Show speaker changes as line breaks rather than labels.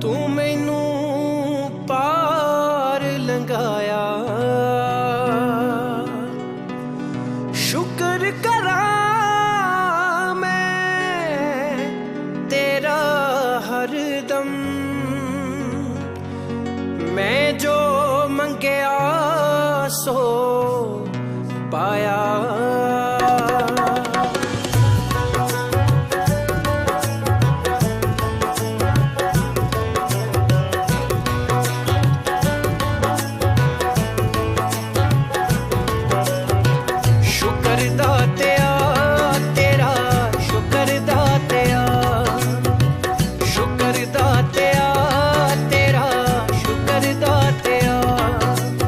ਤੂੰ ਮੈਨੂੰ ਪਾਰ ਲੰਗਾਇਆ ਸ਼ੁਕਰ ਕਰਾਂ ਮੈਂ ਤੇਰਾ ਹਰ ਦਮ। ਮੈਂ ਜੋ ਮੰਗਿਆ ਸੋ ਪਾਇਆ।